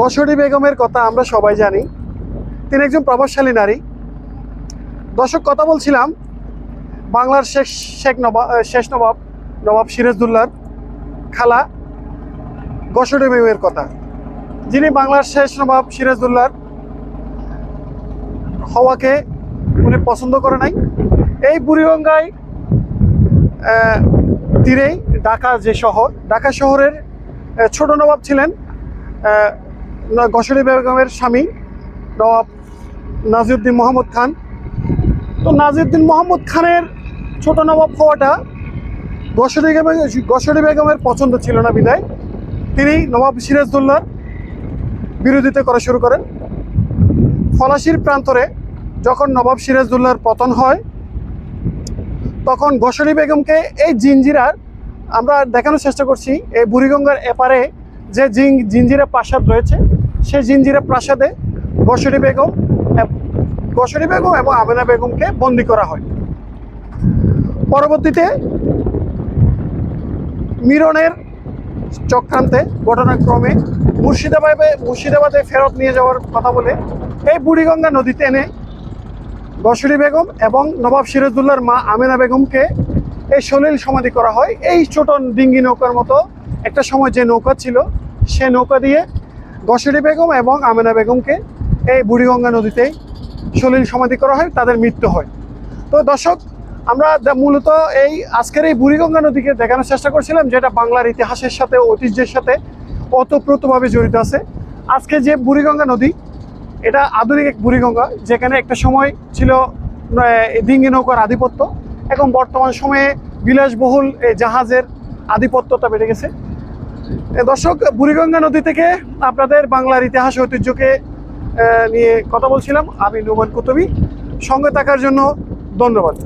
গসরি বেগমের কথা আমরা সবাই জানি। তিনি একজন প্রভাবশালী নারী। দর্শক, কথা বলছিলাম বাংলার শেখ শেখ নবাব শেষ নবাব নবাব সিরাজদুল্লার খালা গসরি বেগমের কথা। যিনি বাংলার শেষ নবাব সিরাজদুল্লার হওয়াকে উনি পছন্দ করে নাই। এই বুড়িগঙ্গায় তীরেই ঢাকা যে শহর, ঢাকা শহরের ছোট নবাব ছিলেন গসরি বেগমের স্বামী, নবাব নাজিউদ্দিন মোহাম্মদ খান। তো নাজিউদ্দিন মোহাম্মদ খানের ছোট নবাব হওয়াটা গসরি গসরি বেগমের পছন্দ ছিল না বিদায়। তিনি নবাব সিরাজদুল্লার বিরোধিতা করা শুরু করেন। ফলাশির প্রান্তরে যখন নবাব সিরাজদুল্লার পতন হয়, তখন গসরি বেগমকে এই জিঞ্জিরার আমরা দেখানোর চেষ্টা করছি, এই বুড়িগঙ্গার এপারে যে জিঞ্জিরা প্রাসাদ রয়েছে, সেই জিঞ্জিরা প্রাসাদে গসরি বেগম গসরি বেগম এবং আমেনা বেগমকে বন্দি করা হয়। পরবর্তীতে মিরনের চক্রান্তে ঘটনাক্রমে মুর্শিদাবাদে মুর্শিদাবাদে ফেরত নিয়ে যাওয়ার কথা বলে এই বুড়িগঙ্গা নদীতে এনে বসরি বেগম এবং নবাব সিরাজদুল্লার মা আমেনা বেগমকে এই সলিল সমাধি করা হয়। এই ছোট ডিঙ্গি নৌকার মতো একটা সময় যে নৌকা ছিল সে নৌকা দিয়ে গসরি বেগম এবং আমেনা বেগমকে এই বুড়িগঙ্গা নদীতেই সলিল সমাধি করা হয়, তাদের মৃত্যু হয়। তো দর্শক, আমরা মূলত এই আজকের এই বুড়িগঙ্গা নদীকে দেখানোর চেষ্টা করছিলাম, যেটা বাংলার ইতিহাসের সাথে, ঐতিহ্যের সাথে ওতপ্রোতভাবে জড়িত আছে। আজকে যে বুড়িগঙ্গা নদী, এটা আধুনিক এক বুড়িগঙ্গা, যেখানে একটা সময় ছিল ডিঙ্গি নৌকার আধিপত্য, এখন বর্তমান সময়ে বিলাসবহুল এই জাহাজের আধিপত্যটা বেড়ে গেছে। দর্শক, বুড়িগঙ্গা নদী থেকে আপনাদের বাংলার ইতিহাস ঐতিহ্যকে নিয়ে কথা বলছিলাম। আমি নুমান কুতুবি। সঙ্গে থাকার জন্য ধন্যবাদ।